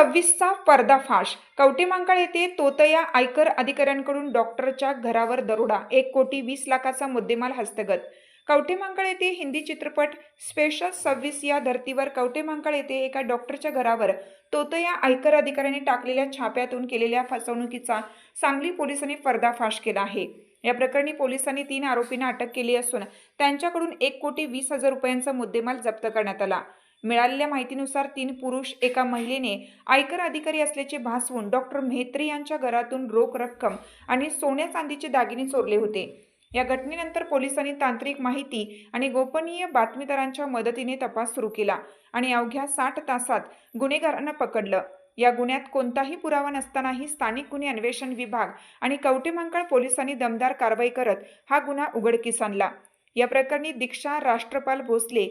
सव्वीसचा पर्दाफाश. कवटेमांकाळ येथे तोतया आयकर अधिकाऱ्यांकडून डॉक्टरच्या घरावर दरोडा. एक कोटी वीस लाखाचा मुद्देमाल हस्तगत. कवटेमांकाळ येथे हिंदी चित्रपट स्पेशल सव्वीस या धर्तीवर कवटेमांकाळ येथे एका डॉक्टरच्या घरावर तोतया आयकर अधिकाऱ्यांनी टाकलेल्या छाप्यातून केलेल्या फसवणुकीचा सांगली पोलिसांनी पर्दाफाश केला आहे. या प्रकरणी पोलिसांनी तीन आरोपींना अटक केली असून त्यांच्याकडून एक कोटी वीस हजार रुपयांचा मुद्देमाल जप्त करण्यात आला. मिळालेल्या माहितीनुसार तीन पुरुष एका महिलेने आयकर अधिकारी असल्याचे भासवून डॉक्टर म्हेत्री यांच्या घरातून रोख रक्कम आणि सोन्या चांदीचे दागिने चोरले होते. या घटनेनंतर पोलिसांनी तांत्रिक माहिती आणि गोपनीय बातमीदारांच्या मदतीने तपास सुरू केला आणि अवघ्या साठ तासात गुन्हेगारांना पकडलं. या गुन्ह्यात कोणताही पुरावा नसतानाही स्थानिक गुन्हे अन्वेषण विभाग आणि कवटेमंकाळ पोलिसांनी दमदार कारवाई करत हा गुन्हा उघडकीस आणला. या प्रकरणी दीक्षा राष्ट्रपाल भोसले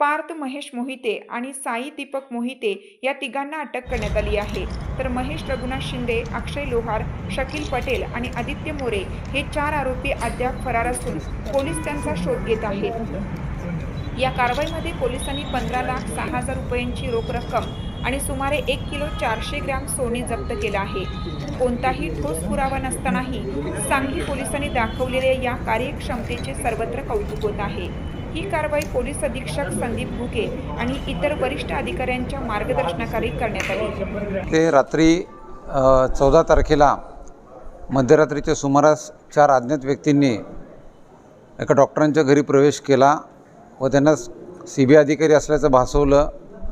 पार्थ महेश मोहिते आणि साई दीपक मोहिते या तिघांना अटक करण्यात आली आहे. तर महेश रघुनाथ शिंदे अक्षय लोहार शकील पटेल आणि आदित्य मोरे हे चार आरोपी अद्याप फरार असून पोलीस त्यांचा शोध घेत आहेत. या कारवाईमध्ये पोलिसांनी पंधरा लाख सहा हजार रुपयांची रोख रक्कम आणि सुमारे एक किलो चारशे ग्रॅम सोने जप्त केलं आहे. कोणताही ठोस पुरावा नसतानाही सांगली पोलिसांनी दाखवलेल्या या कार्यक्षमतेचे सर्वत्र कौतुक होत आहे. ही कारवाई पोलीस अधीक्षक संदीप घुगे आणि इतर वरिष्ठ अधिकाऱ्यांच्या मार्गदर्शनाखाली करण्यात आली. ते रात्री चौदा तारखेला मध्यरात्रीच्या सुमारास चार अज्ञात व्यक्तींनी एका डॉक्टरांच्या घरी प्रवेश केला व त्यांना सी बी आय अधिकारी असल्याचं भासवलं.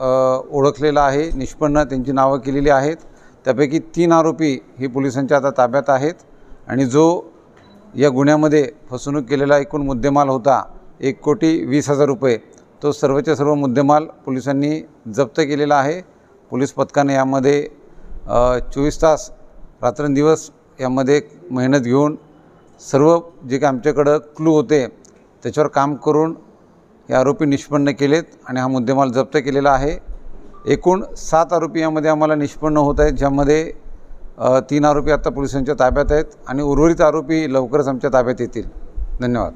ओळखलेलं आहे. निष्पन्न त्यांची नावं केलेली आहेत. त्यापैकी तीन आरोपी हे पोलिसांच्या आता ताब्यात आहेत. आणि जो या गुन्ह्यामध्ये फसवणूक केलेला एकूण मुद्देमाल होता एक कोटी वीस हजार रुपये तो सर्वच्या सर्व मुद्देमाल पोलिसांनी जप्त केलेला आहे. पोलीस पथकाने यामध्ये चोवीस तास रात्रंदिवस यामध्ये मेहनत घेऊन सर्व जे काही आमच्याकडं क्लू होते त्याच्यावर काम करून हे आरोपी निष्पन्न केलेत आणि हा मुद्देमाल जप्त केलेला आहे. एकूण सात आरोपी यामध्ये आम्हाला निष्पन्न होत आहेत ज्यामध्ये तीन आरोपी आत्ता पोलिसांच्या ताब्यात आहेत आणि उर्वरित आरोपी लवकरच आमच्या ताब्यात येतील. धन्यवाद.